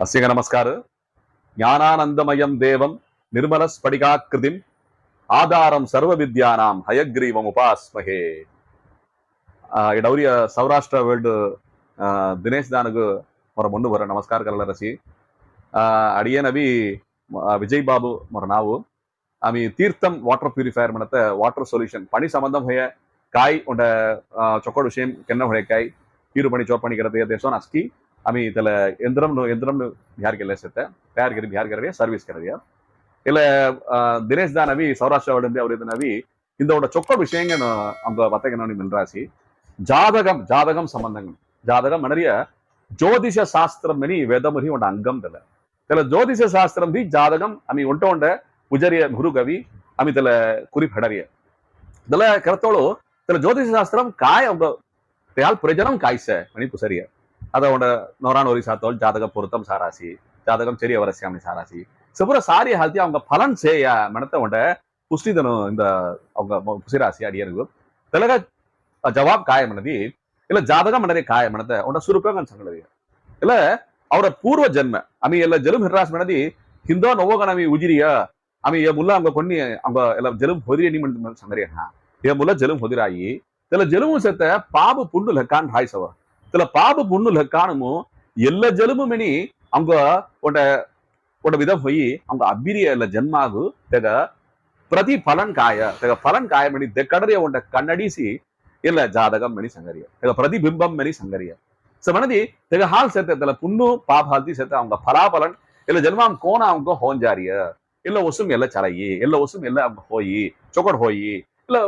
அசிக நமஸ்கார ஞானானந்தமயம் தேவம் நிர்மல ஸ்படிகாக்கிருதிம் ஆதாரம் சர்வ வித்யானாம் ஹயக்ரீவம் உபாஸ்மகே ಇಡೌರಿಯ ಸೌರಾಷ್ಟ್ರ ವರ್ಲ್ಡ್ ದಿನೇಶ್ ದಾನಗು ಮೊರ ಮೊಂಡು ಬರ ನಮಸ್ಕಾರ ಕಲ್ಲ ರಸಿ ಅಡಿಯೇನವಿ ವಿಜಯ್ ಬಾಬು ಮೊರ ನಾವು ಆಮಿ ತೀರ್ಥಂ ವಾಟರ್ ಪ್ಯೂರಿಫೈಯರ್ ಮತ್ತೆ ವಾಟರ್ ಸೊಲ್ಯೂಷನ್ ಪಣಿ ಸಂಬಂಧಂ ಹೊಯ ಕಾಯಿ ಉಂಡ ಚೊಕ್ಕಡು ವಿಷಯ ಕೆನ್ನ ಹೊಳೆ ಕಾಯಿ ಹೀರು ಪಣಿ ಚೋರ್ ಪಣಿ ಕರತೆ ದೇಶೋನ್ ಅಸ್ಕಿ आम्ही त्याला यंत्रम यंत्रम बिहार केले असते तयार केली बिहार करावी ಸರ್ವಿಸ್ करावी ಇಲ್ಲ ದಿನೇಶ್ ದಾನ್ ಅವಿ ಸೌರಾಷ್ಟ್ರ ಒಡಂಬಿ ಅವ್ರ ಅವಿ இந்த ಚೊಕ್ಕ ವಿಷಯಂಗನ அவங்க வத்தகனோ மில்ராசி ஜாதகம் ஜாதகம் சம்பந்தங்கள் ஜாதகம் நிறைய ಜ್ಯೋತಿಷ ಶಾಸ್ತ್ರಂ ಮನಿ ವೇದಮುರಿ ಒಂಡ ಅಂಗಂ ತಲ ತಲ ಜ್ಯೋತಿಷ ಶಾಸ್ತ್ರಂ ದಿ ಜಾದಗಂ ಅಮಿ ಒಂಟ ಒಂಡ ಉಜರಿಯ ಗುರು ಗವಿ ಅಮಿ ತಲ ಕುರಿ ಫಡರಿಯ ತಲ ಕರತೋಳು ತಲ ಜ್ಯೋತಿಷ ಶಾಸ್ತ್ರಂ ಕಾಯ ಒಂದ ತೆಯಾಲ್ ಪ್ರಜನಂ ಕಾಯ್ಸ ಮಣಿ அதோட நோரானோரி சாத்தோல் ஜாதக பொருத்தம் சாராசி ஜாதகம் சரிய வரசியாமி சாராசி. சிவர சாரி ஹால்த்தி அவங்க பலன் செய்ய மனத்தவண்ட புஷ்டிதனம் இந்த அவங்க புசிராசி அடியனுக்கு தெலக ஜவாப் காயமனதி இல்ல ஜாதகம் மனதே காயமனத உண்ட சுருப்பங்க சங்களதி இல்ல அவரோட பூர்வ ஜென்ம ಆಮಿ ಎಲ್ಲ ಜಲುಮ್ ಹಿರಾಸ್ ಮನದಿ ಹಿಂದೋ ನೋವಾಗ அமி ಉಜಿರಿಯ ಆಮಿ ಏ ಮುಲ್ಲ ಅಂಗ ಕೊನ್ನಿ ಅಂಗ ಎಲ್ಲ ಜಲುಮ್ ಹೊದಿರಿ ನಿಮ್ ಸಂಗರಿ ಏ ಮುಲ್ಲ ಜಲುಮ್ ಹೊದಿರಾಯಿ ಎಲ್ಲ ಜಲುಮ್ ಸತ್ತ ಪಾಪ ಪುಂಡು ಲಕ್ಕಾನ್ ಹಾಯ್ಸವ తెల పాపు పుండు లెక్కానము ఎల్ల జలుము మెని అంగ ಒಂದ ಒಂದ ವಿಧ ಹೋಯಿ ಅಂಗ ಅಬ್ಬಿರಿಯ ಎಲ್ಲ ಜನ್ಮಾಗು ತೆಗ ಪ್ರತಿ ಫಲನ್ ಕಾಯ ತೆಗ ಫಲನ್ ಕಾಯ ಮಣಿ ದೆಕ್ಕಡರಿಯ ಒಂದ ಕನ್ನಡಿಸಿ ಇಲ್ಲ ಜಾತಕಂ ಮೆನಿ ಸಂಗರಿಯ ತೆಗ ಪ್ರತಿಬಿಂಬಂ ಮೆನಿ ಸಂಗರಿಯ ಸೊ ಮನದಿ ತೆಗ ಹಾಲ್ ಸೆತ್ತ ತೆಲ ಪುಣ್ಣು ಪಾಪ ಹಾಲ್ತಿ ಸೆತ್ತ அவங்க ಫಲಾಫಲನ್ ಇಲ್ಲ ಜನ್ಮಾಂ ಕೋನ அவங்க ಹೋಂಜಾರಿಯ ಇಲ್ಲ ಒಸುಮ್ ಎಲ್ಲ ಚಲಯಿ ಎಲ್ಲ ಒಸುಮ್ ಎಲ್ಲ அவங்க ಹೋಯಿ ಚೊಕಡ್ ಹೋಯಿ ಇಲ್ಲ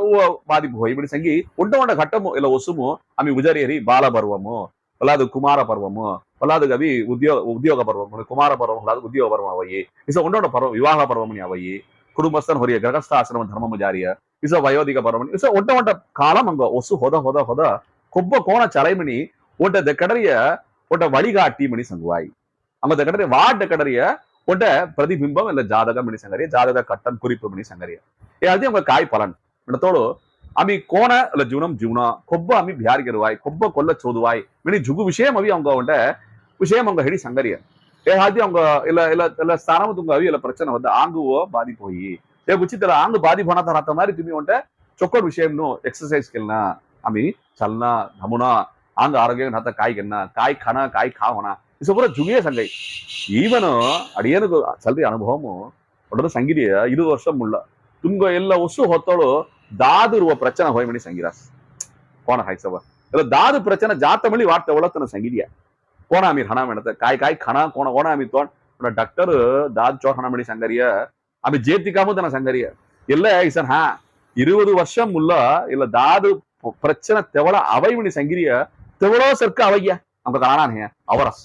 ಬಾಧಿಪೋ ಇಬ್ಬಡಿ ಸಂಗಿ ಉಂಟೊಂಡ ಘಟ್ಟಮು ಇಲ್ಲ ಒಸುಮು ಆమె ಉಜರೇರಿ ಬಾಲ ಪರ್ವಮು ಹೊಲಾದು ಕುಮಾರ ಪರ್ವಮು ಹೊಲಾದು ಅವಿ ಉದ್ಯೋಗ ಉದ್ಯೋಗ ಪರ್ವಮು ಕುಮಾರ ಪರ್ವಂ ಹೊಲಾದು ಉದ್ಯೋಗ ಪರ್ವ ಅವಯಿ ಇಸ ಉಂಟೊಂಡ ಪರ್ವ ವಿವಾಹ ಪರ್ವಮನಿ ಅವಯಿ ಕುಟುಂಬಸ್ಥನ ಹೊರಿಯ ಗೃಹಸ್ಥಾಶ್ರಮ ಧರ್ಮಮ ಜಾರಿಯ ಇಸ ವಯೋಧಿಕ ಪರ್ವಮಣಿ ಇಸ ಒಟ್ಟ ಒಟ್ಟ ಕಾಲಂ ಅಂಗ ಒಸು ಹೊದ ಹೊದ ಹೊದ ಕೊಬ್ಬ ಕೋಣ ಚಲೈಮಣಿ ಒಟ್ಟ ದೆಕ್ಕಡರಿಯ ಒಟ್ಟ ವಳಿಗಾಟಿ ಮಣಿ ಸಂಗುವಾಯಿ அங்க தக்கடரிய வாட்ட கடறிய ஒட்ட பிரதிபிம்பம் இல்ல ஜாதகம் மணி சங்கரிய ஜாதக கட்டம் குறிப்பு மணி சங்கரிய அது அவங்க காய் பலன் म्हणून तोळो आम्ही कोण जीवनम जीवना ಕೊಬ್ಬ आम्ही ಬಿಹಾರ್ ಗೆರುವಾಯ್ ಕೊಬ್ಬ ಕೊಲ್ಲ ಚೋದುವಾಯ್ ಮಿನಿ ಜುಗು விஷயம் ಅವಿ அவங்க உண்ட விஷயம் அவங்க ஹெடி சங்கரிய ஏகாதி அவங்க இல்ல இல்ல இல்ல ஸ்தானம் துங்க அவி இல்ல பிரச்சனை வந்து ஆங்குவோ பாதி போய் ஏ குச்சித்தல ஆங்கு பாதி போனா தான் அத்த மாதிரி துமி உண்ட ಚೊಕ್ಕೋಡ್ ವಿಷಯನು ಎಕ್ಸರ್ಸೈಸ್ ಕೆಲ್ನ ಆಮಿ ಚಲ್ನ ನಮುನ ಆಂಗ ಆರೋಗ್ಯ ನಾತ ಕಾಯಿ ಕೆನ್ನ ಕಾಯಿ ಖಾನ ಕಾಯಿ ಖಾವಣ ಇದು ಪೂರ ಜುಗಿಯ ಸಂಗೈ ಈವನು ಅಡಿಯನಗೂ ಚಲ್ರಿ ಅನುಭವಮು ಒಡದ ಸಂಗಿರಿಯ ಇರು ವರ್ಷ ಮುಳ್ಳ ತುಂಗ ಎಲ್ಲ ಒಸು ಹೊತ್ತಳು ದಾದು ಇರುವ ಪ್ರಚನೆ ಹೋಯ್ಮಣಿ ಸಂಗಿರಾಸ್ ಕೋಣ ಹಾಯ್ಸವ ಇಲ್ಲ ದಾದು ಪ್ರಚನೆ ಜಾತ ಮಳಿ ವಾರ್ತೆ ಒಳತನ ಸಂಗಿರಿಯ ಕೋಣ ಆಮಿ ಹಣ ಮೆಣತ ಕಾಯ್ ಕಾಯ್ ಖಣ ಕೋಣ ಕೋಣ ಆಮಿ ತೋಣ ಡಾಕ್ಟರ್ ದಾದ್ ಚೋ ಹಣ ಮಣಿ ಸಂಗರಿಯ ಆಮಿ ಜೇತಿಕಾಮು ತನ ಸಂಗರಿಯ ಎಲ್ಲ ಈಸನ್ ಹಾ இருபது வருஷம் முள்ள இல்ல தாது பிரச்சனை தெவள அவைமணி சங்கிரிய தெவளோ சர்க்க அவைய நம்ம காணானே அவரஸ்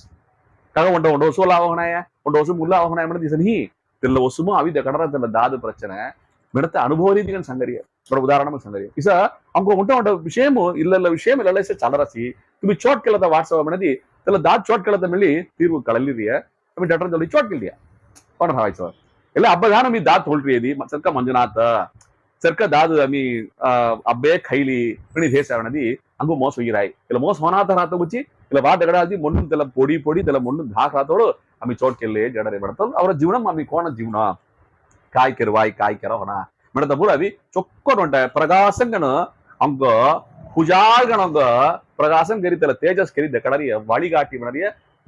ಕಗ ಒಂಡ ಒಂಡ ವಸೂಲ ಅವಹನಾಯ ಒಂಡ ವಸು ಮುಲ್ಲ ಅವಹನಾಯ ಮಾಡಿದ ಸನಿ ತಿಲ್ಲ ವಸುಮು ಅವಿದ ಕಡರ ತಿಲ್ಲ ದಾದು ಪ್ರಚನೆ ಮಿಡತ ಅನುಭವ ರೀತಿಗಳ ಸಂಗರಿಯ ಬಡ ಉದಾಹರಣೆ ಸಂಗರಿಯ ಇಸ ಅಂಕ ఉంట ఉంట విషయము ఇల్ల విషయం ఇల్ల ఇస చలరసి తుమి చోట్ కెలత వాట్సాప్ మనది తెల్ల దాద్ చోట్ కెలత మిల్లి తీర్వు కళలిరియ తుమి ಡಾಕ್ಟರ್ ಜೊತೆ ಚೋಟ್ ಕಿಲ್ದಿಯ ಕೊಣ ಹಾಯ್ಸೋ ಇಲ್ಲ ಹಬ್ಬಗಾನ ಮೀ ದಾದ್ ತೊಳ್ರಿ ಸರ್ಕ ಮಂಜುನಾಥ ಸರ್ಕ ದಾದು ಅಮಿ ಅಬ್ಬೆ ಖೈಲಿ ಮಿಣಿ ದೇಶ ಅವನದಿ ಹಂಗು ಮೋಸ ಹೋಗಿರಾಯ್ ಇಲ್ಲ ಮೋಸ ಹೋನಾತ ರಾತ ಗುಚ್ಚಿ ಇಲ್ಲ ಬಾ ದಗಡಾದಿ ಮೊಣ್ಣು ತೆಲ ಪೊಡಿ ಪೊಡಿ ತೆಲ ಮೊಣ್ಣು ಧಾಕ್ ರಾತೋಳು ಆಮಿ ಚೋಟ್ ಕೆಲ್ಲೆ ಜಡರೆ ಬಿಡತಲ್ ಅವರ ಜೀವನ ಆಮಿ ಕೋಣ ಜೀವನ ಕಾಯ್ಕಿರುವಾಯ್ ಕಾಯ್ಕಿರವನ ಮಿಡದ ಬುರವಿ ಚೊಕ್ಕೊಂಡೆ ಪ್ರಕಾಶಂಗನು ಅಂಗ ಹುಜಾಳ್ಗಣಂಗ ಪ್ರಕಾಶಂ ಕರಿತಲ್ಲ ತೇಜಸ್ ಕರಿದ ಕಡರಿಯ ವಳಿಗಾಟಿ ಮನರಿಯ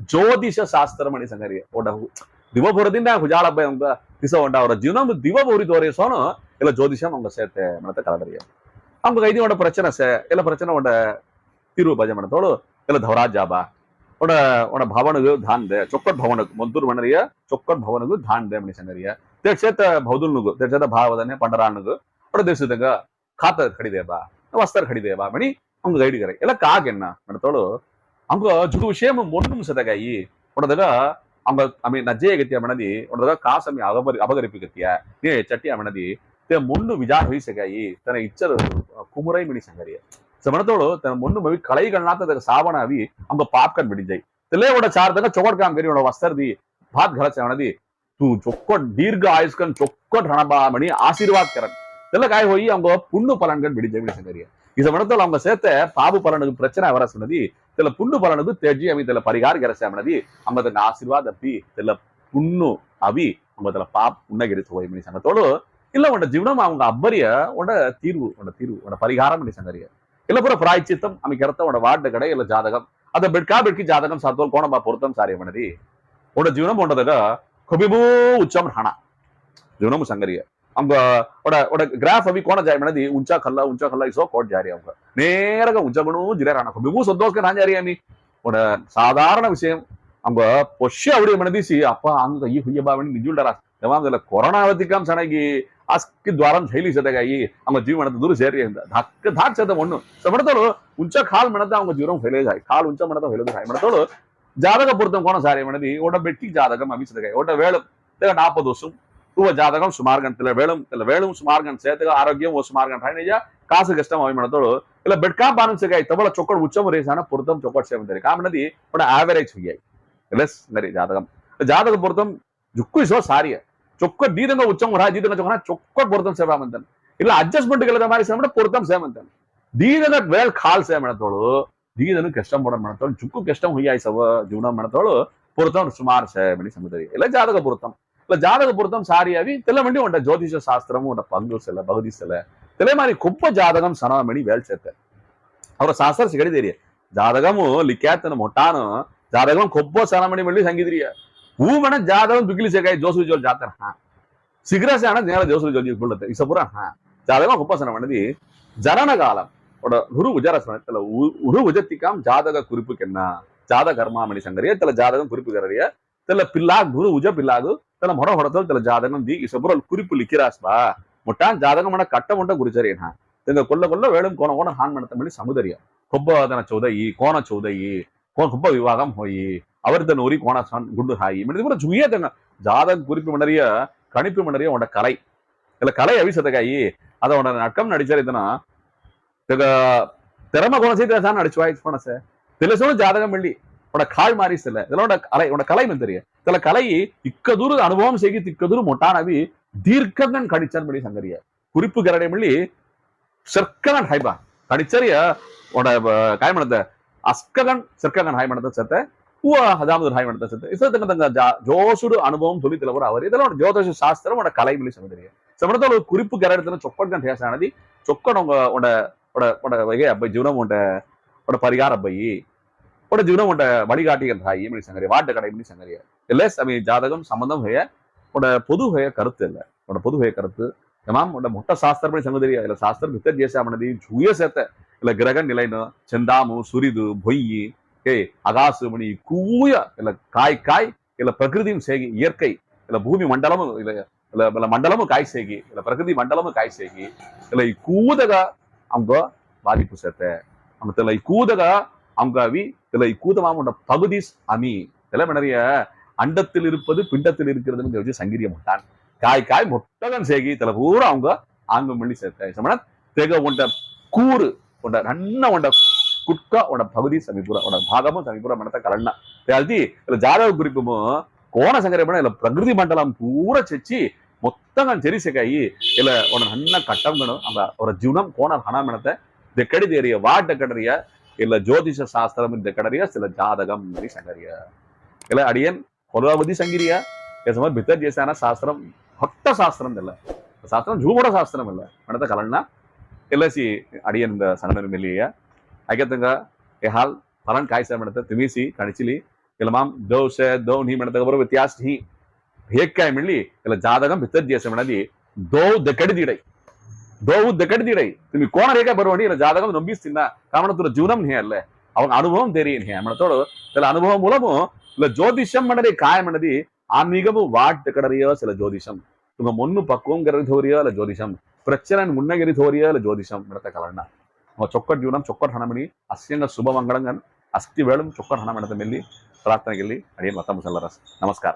ಜ್ಯೋತಿಷ ಶಾಸ್ತ್ರ ಮಣಿ ಸಂಗರಿಯ ಒಡಹು ದಿವಪುರದಿಂದ ಹುಜಾಳಬ್ಬ ಅಂಗ ದಿಸ ಹೊಂಡ ಅವರ ಜೀವನ ದಿವ ಬೂರಿ ತೋರಿಸೋನು ಇಲ್ಲ ಜ್ಯೋತಿಷಂ ಅಂಗ ಸೇರ್ತೆ ಮನತ ಕಡದರಿಯ ಅಂಗ ಐದು ಒಂಡ ಪ್ರಚನ ಸೆ ಎಲ್ಲ ಪ್ರಚನ ಒಂಡ ತಿರು ಭಜ ಮಣತೋಳು ಇಲ್ಲ ಧವರಾಜಾಬ ಒಣ ಒಣ ಭವನಗೂ ಧಾನ್ದೆ ಚೊಕ್ಕಟ್ ಭವನಕ್ಕೆ ಮದ್ದೂರು ಮನರಿಯ ಚೊಕ್ಕಟ್ ಭವನಗೂ ಧಾನ್ದೆ ಮಣಿ ಸಂಗರಿಯ తెడ్చేత భౌదులు నువ్వు తెడ్చేత భావదనే పండరా నువ్వు ಅಪ್ಪ ದೇಶದಾಗ ಖಾತ ಕಡಿದೇವಾ ವಸ್ತಾರ ಕಡಿದೇವಾ ಮಣಿ ಅವಂಗ ಗೈಡಿಗರೆ ಎಲ್ಲ ಕಾಗೆನ್ನ ನಡತೋಳು ಅವಂಗ ಜುಡು ವಿಷಯ ಮೊಟ್ಟು ಸದಗಾಯಿ ಒಡದಾಗ ಅವಂಗ ಆಮೆ ನಜ್ಜೆಯ ಗತಿಯ ಮಣದಿ ಒಡದಾಗ ಕಾಸಮಿ ಅಗಬರಿ ಅಬಗರಿಪಿ ಗತಿಯ ನೇ ಚಟ್ಟಿ ಮಣದಿ ತೆ ಮೊಂಡು ವಿಜಾರ್ ಹೊಯ್ಸಗಾಯಿ ತನ್ನ ಇಚ್ಚರು ಕುಮುರೈ ಮಿಣಿ ಸಂಗರಿಯ ಸಮಣತೋಳು ತನ್ನ ಮೊಂಡು ಮವಿ ಕಳೈಗಳನ್ನಾತದಾಗ ಸಾವಣ ಅವಿ ಅವಂಗ ಪಾಪ್ಕನ್ ಬಿಡಿಜೈ ತಲೆ ಒಡ ಚಾರ್ದಾಗ ಚೊಗಡ್ ಕಾಮ್ ಗರಿ ಒಡ ವಸ್ತರ್ದಿ ಭಾತ್ ಘಲ ಚವಣದಿ તું ચોખ્ખો દીર્ઘ આયુષ્કન ચોખ્ખો હણબામણી આશીર્વાદ કરન இதெல்லாம் போய் அவங்க புண்ணு பலன்கள் விடிஞ்ச விட சங்கரிய இந்த மனத்தில் அவங்க சேர்த்த பாபு பலனுக்கு பிரச்சனை வர சொன்னது இதுல புண்ணு பலனுக்கு தேஜி அவை இதுல பரிகார கரசாமனது அம்மதன் ஆசீர்வாத அப்பி இதுல புண்ணு அவி அம்மதுல பாப் புன்னகிரி சோயமணி சங்கத்தோடு இல்ல உண்ட ஜீவனம் அவங்க அப்பரிய உண்ட தீர்வு உன்னோட தீர்வு உன்னோட பரிகாரம் பண்ணி சங்கரிய இல்ல பூரா பிராய்ச்சித்தம் அமைக்கிறத உன்னோட வார்டு கடை இல்ல ஜாதகம் அந்த பெட்கா பெட்கி ஜாதகம் சாத்தோல் கோணம்பா பொருத்தம் சாரிய மனதி உன்னோட ஜீவனம் உன்னதாக కొబిబూ ఉచ్చం హణ జీవనము సంగరియ அவங்க ஓட கிராஃப் அவி கோண ஜாய் மனதி உஞ்சா கல்லா உஞ்சா கல்லா இசோ கோட் ஜாரி அவங்க நேரக உஞ்சகுணும் జిరేరాణ బిబు సంతోష్గా నా జారి అని ఒక సాధారణ విషయం அவங்க పొష్య అవడి మనదీసి అప్ప అంగ ఈ హుయ్య బావని నిజుండరా దేవాంగల ಕೊರೋನಾ ಅವಧಿಕಾಂ ಸಣಗಿ ಅಸ್ಕಿ ದ್ವಾರಂ ಶೈಲಿ ಸದಗಾಯಿ ಅಂಗ ಜೀವನದ ದೂರ ಸೇರಿ ಅಂತ ಧಕ್ಕ ಧಾಕ್ ಸದ ಮಣ್ಣು ಸಮಡತಳು ಉಂಚ ಕಾಲ್ ಮಣದ ಅಂಗ ಜೀವನ ಫೈಲೇಜ್ ಆಯ್ ಕಾಲ್ ಉಂಚ ಮಣದ ಫೈಲೇಜ್ ಆಯ್ ಮಡತಳು జాతక పూర్తం కోణం సార్ ఏమన్నది ఒక వ్యక్తి జాతకం అభిస్తుంది ఒక వేళం లేదా నాపద వస్తుంది నువ్వు జాతకం సుమారుగా తెల్ల వేళం తెల్ల వేళం సుమారుగా చేతగా ఆరోగ్యం ఓ సుమారుగా ఆయన కాసు కష్టం అవి మనతోడు ఇలా బెట్కా బానిసగా తమల చొక్కడు ఉచ్చం రేసాన పొరుతం చొక్కడు సేవ తెలియదు కాబట్టి మన యావరేజ్ అయ్యాయి లెస్ మరి జాతకం జాతక పొరుతం జుక్కు ఇసో సారియ చొక్క దీతంగా ఉచ్చం రా దీతంగా చొక్కన చొక్క పొరుతం సేవమంతాను ఇలా అడ్జస్ట్మెంట్కి వెళ్ళదా మారి సేమంటే పొరుతం సేమంతాను దీతంగా వేళ కాల్ సేమడతోడు ಜಿಗಿದನು ಕಷ್ಟ ಮಾಡೋಣ ಮಾಡ್ತಾಳು ಚುಕ್ಕು ಕಷ್ಟ ಹುಯ್ಯಾಯಿ ಸವ ಜೀವನ ಮಾಡ್ತಾಳು பொருத்தம் சுமார் மணி சமுதாய இல்ல ஜாதக பொருத்தம் இல்ல ஜாதக பொருத்தம் சாரியாவி தெல்ல வண்டி உண்ட ஜோதிஷ சாஸ்திரமும் உண்ட பங்கு சில பகுதி சில தெலே மாதிரி குப்ப ஜாதகம் சனாமணி வேல் சேர்த்த அவர சாஸ்திர சிகடி தெரிய ஜாதகமும் லிக்காத்தன மொட்டானும் ஜாதகம் கொப்போ சனாமணி மள்ளி சங்கீதிரிய ஊவன ஜாதகம் துக்கிலி சேகாய் ஜோசு ஜோல் ஜாத்தர் ஹா சிகரசான நேர ஜோசு ஜோல் ஜோல் இசபுரா ஹா ஜாதகம் கொப்ப சனாமணிதி ஜனன காலம் குரு உஜரசனத்துல உரு உஜத்திக்காம் ஜாதக குறிப்பு என்ன? ஜாத கர்மாமணி சங்கரிய? தல ஜாதகம் குறிப்பு கரறிய தல பில்லா குரு உஜ பில்லாகு தல மொட ஹொடத்தல் தல ஜாதகம் தி இசபுரல் குறிப்பு லிக்கிறாஸ்பா முட்டான் ஜாதகம் மன கட்ட முண்ட குருச்சரியனா இந்த கொல்ல கொல்ல வேலும் கோண கோண ஹான் மனத்த மொழி சமுதரிய? கொப்பதன சௌதயி கோண சௌதயி கொப்ப விவாகம் ஹோயி அவர் தன் ஒரி கோண குண்டு ஹாயி. மனித கூட ஜுயே தங்க ஜாதக குறிப்பு மணறிய கணிப்பு மணறிய உன்னோட கலை. இல்ல கலை அவிசதகாயி அதோட நட்கம் நடிச்சார் இதுனா திறமை குணசீதான் நடிச்சு வாய்ஸ் பண்ண சார் తెలుసును జాతకం వెళ్ళి ఒక కాళ్ మారిస్తలే ఇదొక కళ ఒక కళ మంతరియే తల కళయి ఇక్కదూరు అనుభవం సేగి తిక్కదూరు మొట్టానవి దీర్ఘంగా கடிச்சன் మళ్ళీ சங்கரிய. குறிப்பு கரடை மள்ளி செர்க்ககன் ஹைபா. கணிச்சரிய காய் மணத்த அஸ்ககன் செர்க்ககன் ஹாய் மணத்த சத்த உவ ஹதாமது ஹாய் மணத்த சத்த. இச தங்க ஜோசுடு அனுபவம் தொழில் தலைவர் அவர். இதெல்லாம் ஜோதிஷ சாஸ்திரம் உட கலை மொழி சமதரிய ஒரு குறிப்பு கரடத்துல சொக்கட்கன் பேசானது சொக்கன் உங்க உட వాడ వైగే అబ్బాయి జీవనం ఉంట ஜாதகம் சம்பந்தம் பொது கருத்து இல்லை. பொது கருத்து. ஏமாம் உட மொட்ட சாஸ்திரம் பண்ணி சங்கம் தெரியா இல்லை சாஸ்திரம் வித்தர் பொய்யி ஏய் அகாசுமணி கூய இல்லை காய் காய் இல்லை பிரகிருதியும் சேகி இயற்கை இல்லை பூமி மண்டலமும் இல்லை இல்லை మళ్ళీ మండలము కాయసేగి ఇలా ప్రకృతి మండలము కాయసేగి ఇలా அவங்க பாதிப்பு సతే అమ్మ తెల కూదగా அங்காவி இதுல கூதமாம் உண்ட பகுதி அமி இதெல்லாம் அண்டத்தில் இருப்பது பிண்டத்தில் இருக்கிறதுன்னு வச்சு சங்கிரிய முட்டான். காய் காய் முட்டகன் சேகி தலை பூரா அவங்க ஆங்க மல்லி சேர்த்தாங்க தெக உண்ட கூறு உண்ட நன்ன உண்ட குட்கா உட பகுதி சமீபுரம் உண்ட பாகமும் சமிபுரம் மனத்தை கலன்னா. அது இதுல ஜாதக குறிப்பும் கோண சங்கரமான இதுல பிரகிருதி மண்டலம் பூரா செச்சு మొత్తంగా జరిసకాయి ఇలా ఒక నన్న కట్టంగాను అంత ఒక జీవనం కోణ హణామణత దెక్కడిదేరియ వాట కడరియ ಇಲ್ಲ ಜ್ಯೋತಿಷ ಶಾಸ್ತ್ರ ಕಡರಿಯ ಸಿಲ ಜಾತಕಂ అని సంగరియ ఇలా అడియన్ కొలవది సంగిరియ యజమ భితర్ చేసాన శాస్త్రం ಹೊಟ್ಟ శాస్త్రం ಇಲ್ಲ ಶಾಸ್ತ್ರ ಜೂಮಡ ಶಾಸ್ತ್ರ ಇಲ್ಲ ಮಣತ ಕಲಣ್ಣ ಎಲ್ಲಸಿ ಅಡಿಯನ್ ಸಂಗನ ಮಿಲಿಯ ಆಗತಂಗ ಎ ಹಾಲ್ ಫಲನ್ ಕಾಯ್ಸ ಮಣತ ತಿಮಿಸಿ ಕಣಚಿಲಿ ಇಲ್ಲ ಮಾಮ್ ದೋಷ ದೌನಿ ಮಣತ ಬರೋ ವ್ಯತ್ಯಾಸ ಹಿ ಹೇಕ್ಕಾಯ್ ಮಿಳ್ಳಿ ಇಲ್ಲ ಜಾದಗಂ ಬಿತ್ತದ್ ಜೇಸ ಮಾಡದಿ ದೋ ದಕಡಿದಿಡೈ ದೋವು ದಕಡಿದಿಡೈ ತುಮಿ ಕೋಣ ರೇಖೆ ಬರುವಣಿ ಇಲ್ಲ ಜಾದಗಂ ನಂಬಿಸ್ತಿನ್ನ ಕಾರಣ ತುರ ಜೀವನಂ ಹೇ ಅಲ್ಲೇ ಅವನ అనుభవం తెలియని హే మనతోడు ఇలా అనుభవం మూలము ఇలా జ్యోతిషం మనది కాయమన్నది ఆన్మీగము వాట్ ఎక్కడరియో சில ஜோதிஷம் இவங்க முன்னு பக்குவம் கருதோரியோ இல்ல ஜோதிஷம் பிரச்சனை முன்னகரிதோரியோ இல்ல ஜோதிஷம் நடத்த கலண்ண ಚೊಕ್ಕಟ್ ಜೀವನ ಚೊಕ್ಕಟ್ ಹಣಮಣಿ ಅಸ್ಯಂಗ ಶುಭ ಮಂಗಳಂಗನ್ ಅಸ್ತಿ ವೇಳು ಚೊಕ್ಕಟ್ ಹಣ ಮಾಡದ ಮೆಲ್ಲಿ ಪ್ರಾರ್ಥನೆಗೆಲ್ಲಿ ಅಡಿಯನ್ ಮತ್ತ ಮುಸಲ್ಲರಸ್ ನಮಸ್ಕಾರ